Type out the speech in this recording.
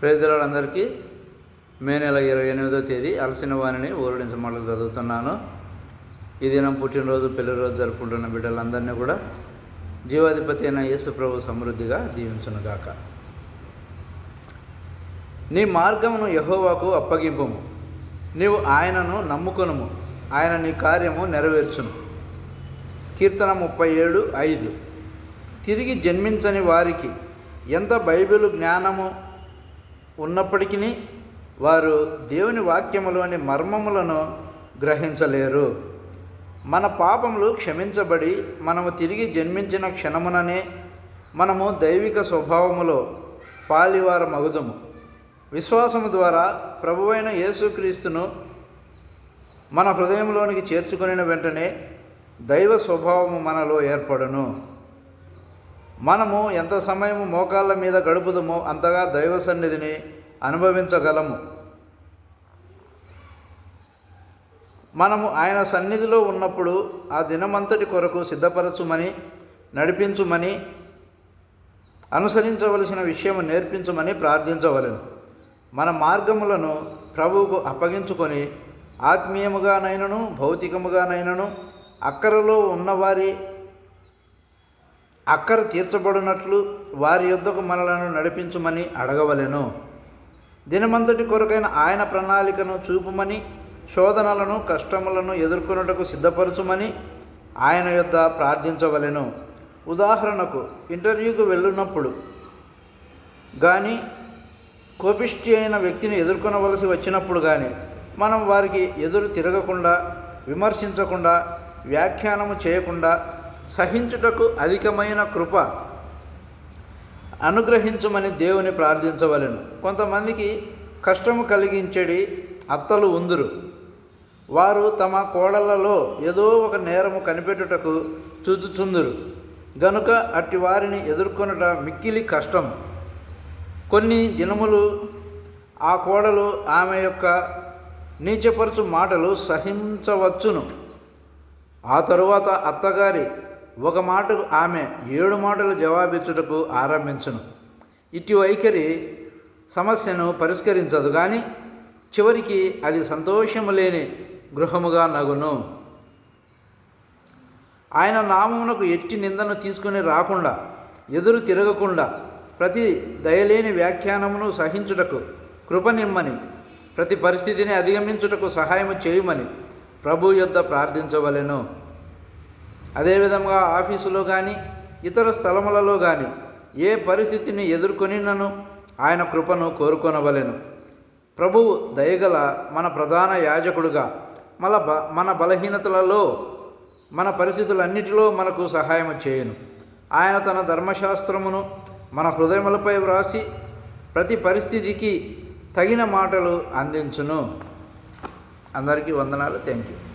ప్రేదలందరికీ మే నెల ఇరవై ఎనిమిదో తేదీ అలసిన వాణిని ఊరడించమని చదువుతున్నాను. ఈ దినం పుట్టినరోజు పెళ్ళి రోజు జరుపుకుంటున్న బిడ్డలందరినీ కూడా జీవాధిపతి అయిన యేసు ప్రభు సమృద్ధిగా దీవించునుగాక. నీ మార్గమును యహోవాకు అప్పగింపుము. నీవు ఆయనను నమ్ముకొనుము. ఆయన నీ కార్యము నెరవేర్చును. కీర్తన ముప్పై ఏడు ఐదు. తిరిగి జన్మించని వారికి ఎంత బైబిల్ జ్ఞానము ఉన్నప్పటికీ వారు దేవుని వాక్యములోని మర్మములను గ్రహించలేరు. మన పాపములు క్షమించబడి మనము తిరిగి జన్మించిన క్షణముననే మనము దైవిక స్వభావములో పాలివార మగుదుము విశ్వాసము ద్వారా ప్రభువైన యేసుక్రీస్తును మన హృదయంలోనికి చేర్చుకుని వెంటనే దైవ స్వభావము మనలో ఏర్పడును. మనము ఎంత సమయము మోకాళ్ళ మీద గడుపుదమో అంతగా దైవ సన్నిధిని అనుభవించగలము. మనము ఆయన సన్నిధిలో ఉన్నప్పుడు ఆ దినమంతటి కొరకు సిద్ధపరచుమని నడిపించుమని అనుసరించవలసిన విషయము నేర్పించమని ప్రార్థించవలను. మన మార్గములను ప్రభువుకు అప్పగించుకొని ఆత్మీయముగానైనను భౌతికముగానైనను అక్కరలో ఉన్నవారి అక్కర తీర్చబడినట్లు వారి యుద్ధకు మనలను నడిపించుమని అడగవలెను. దినమంతటి కొరకైన ఆయన ప్రణాళికను చూపుమని శోధనలను కష్టములను ఎదుర్కొనుటకు సిద్ధపరచుమని ఆయన యొద్ద ప్రార్థించవలెను. ఉదాహరణకు ఇంటర్వ్యూకు వెళ్ళినప్పుడు కానీ కోపిష్టి అయిన వ్యక్తిని ఎదుర్కొనవలసి వచ్చినప్పుడు కానీ మనం వారికి ఎదురు తిరగకుండా విమర్శించకుండా వ్యాఖ్యానము చేయకుండా సహించుటకు అధికమైన కృప అనుగ్రహించమని దేవుని ప్రార్థించవలెను. కొంతమందికి కష్టము కలిగించేడి అత్తలు ఉందురు. వారు తమ కోడళ్ళలో ఏదో ఒక నేరము కనిపెట్టుటకు చూచుచుందురు. గనుక అట్టి వారిని ఎదుర్కొనుట మిక్కిలి కష్టం. కొన్ని దినములు ఆ కోడలు ఆమె యొక్క నీచపరచు మాటలు సహించవచ్చును. ఆ తరువాత అత్తగారి ఒక మాటకు ఆమె ఏడు మాటలు జవాబిచ్చుటకు ఆరంభించును. ఇటు వైఖరి సమస్యను పరిష్కరించదు కానీ చివరికి అది సంతోషము లేని గృహముగా నగును. ఆయన నామమునకు ఎట్టి నిందను తీసుకుని రాకుండా ఎదురు తిరగకుండా ప్రతి దయలేని వ్యాఖ్యానమును సహించుటకు కృపనిమ్మని ప్రతి పరిస్థితిని అధిగమించుటకు సహాయము చేయమని ప్రభు యొద్ద ప్రార్థించవలెను. అదేవిధంగా ఆఫీసులో కానీ ఇతర స్థలములలో కానీ ఏ పరిస్థితిని ఎదుర్కొనినను ఆయన కృపను కోరుకొనవలెను. ప్రభువు దయగల మన ప్రధాన యాజకుడుగా మన బ మన బలహీనతలలో మన పరిస్థితులన్నిటిలో మనకు సహాయం చేయను. ఆయన తన ధర్మశాస్త్రమును మన హృదయములపై వ్రాసి ప్రతి పరిస్థితికి తగిన మాటలు అందించును. అందరికీ వందనాలు. Thank you